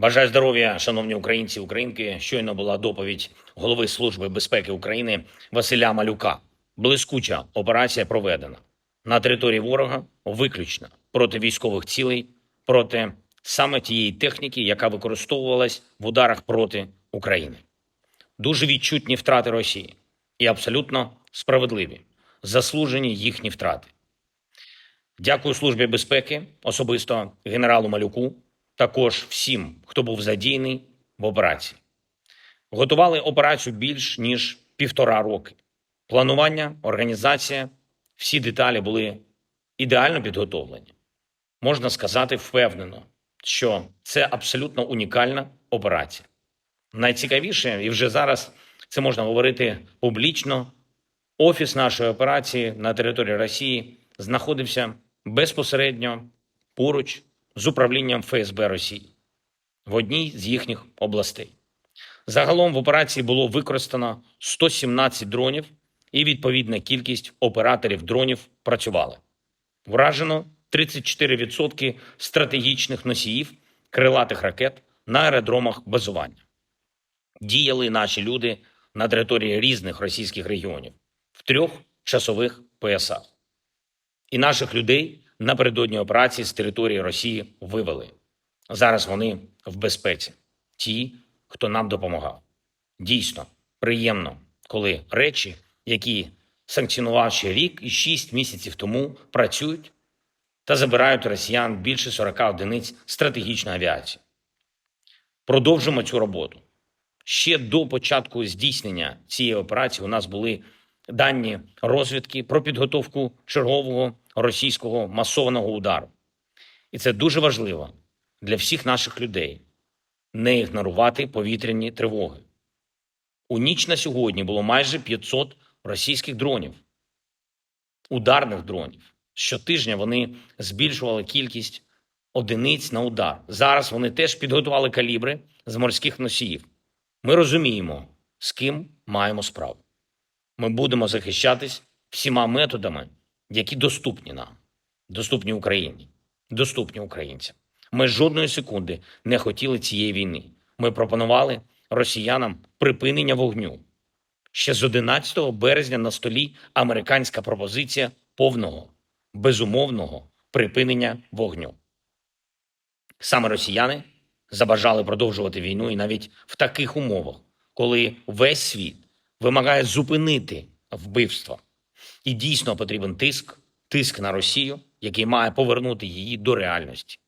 Бажаю здоров'я, шановні українці українки. Щойно була доповідь голови Служби безпеки України Василя Малюка. Блискуча операція проведена на території ворога виключно проти військових цілей, проти саме тієї техніки, яка використовувалась в ударах проти України. Дуже відчутні втрати Росії і абсолютно справедливі, заслужені їхні втрати. Дякую Службі безпеки, особисто генералу Малюку, також всім, хто був задійний в операції. Готували операцію більш ніж півтора роки. Планування, організація, всі деталі були ідеально підготовлені. Можна сказати впевнено, що це абсолютно унікальна операція. Найцікавіше, і вже зараз це можна говорити публічно. Офіс нашої операції на території Росії знаходився безпосередньо поруч з управлінням ФСБ Росії в одній з їхніх областей. Загалом в операції було використано 117 дронів, і відповідна кількість операторів дронів працювали. Вражено 34% стратегічних носіїв крилатих ракет на аеродромах базування. Діяли наші люди на території різних російських регіонів в трьох часових поясах. І наших людей напередодні операції з території Росії вивели. Зараз вони в безпеці, ті, хто нам допомагав. Дійсно, приємно, коли речі, які санкціонував ще рік і шість місяців тому, працюють та забирають росіян більше 40 одиниць стратегічної авіації. Продовжимо цю роботу. Ще до початку здійснення цієї операції у нас були дані розвідки про підготовку чергового російського масованого удару. І це дуже важливо для всіх наших людей не ігнорувати повітряні тривоги. У ніч на сьогодні було майже 500 російських дронів, ударних дронів. Щотижня вони збільшували кількість одиниць на удар. Зараз вони теж підготували калібри з морських носіїв. Ми розуміємо, з ким маємо справу. Ми будемо захищатись всіма методами, які доступні нам, доступні Україні, доступні українцям. Ми жодної секунди не хотіли цієї війни. Ми пропонували росіянам припинення вогню. Ще з 11 березня на столі американська пропозиція повного, безумовного припинення вогню. Саме росіяни забажали продовжувати війну і навіть в таких умовах, коли весь світ вимагає зупинити вбивство. І дійсно потрібен тиск, тиск на Росію, який має повернути її до реальності.